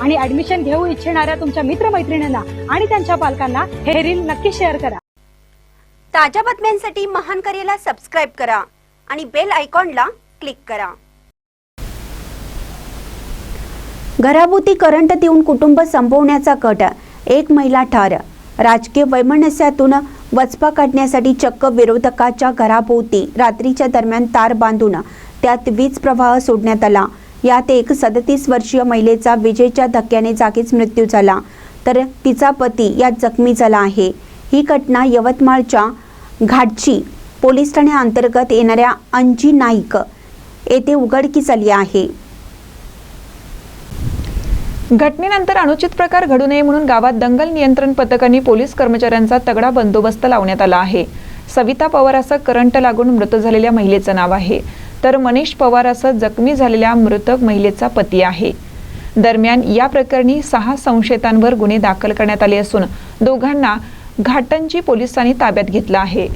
आणि ऍडमिशन घेऊ इच्छिणाऱ्या तुमच्या मित्रमैत्रिणींना आणि त्यांच्या पालकांना हे रील नक्की शेअर करा. ताज्या बातम्यांसाठी महान करेला सबस्क्राईब करा आणि बेल आयकॉनला क्लिक करा. घराभोवती करंट देऊन कुटुंब संपवण्याचा कट एक महिला ठार. राजकीय वैमनस्यातून वचपा काढण्यासाठी चक्क विरोधकाच्या घराभोवती रात्रीच्या दरम्यान तार बांधून त्यात वीज प्रवाह सोडण्यात आला. यात एक सदतीस वर्षीय महिलेचा विजेच्या धक्क्याने जागीच मृत्यू झाला. तर तिचा पती यात जखमी झाला आहे. ही घटना यवतमाळच्या घाटची पोलीस ठाण्याअंतर्गत येणाऱ्या अंजी नाईक येथे उघडकीस आली आहे. घटनेनंतर अनुचित प्रकार घडू नये म्हणून गावात दंगल नियंत्रण पथकांनी पोलीस कर्मचाऱ्यांचा तगडा बंदोबस्त लावण्यात आला आहे. सविता पवार असं करंट लागून मृत झालेल्या महिलेचं नाव आहे. तर मनीष पवार असं जखमी झालेल्या मृतक महिलेचा पती आहे. दरम्यान या प्रकरणी सहा संशयितांवर गुन्हे दाखल करण्यात आले असून दोघांना घाटंजी पोलिसांनी ताब्यात घेतलं आहे.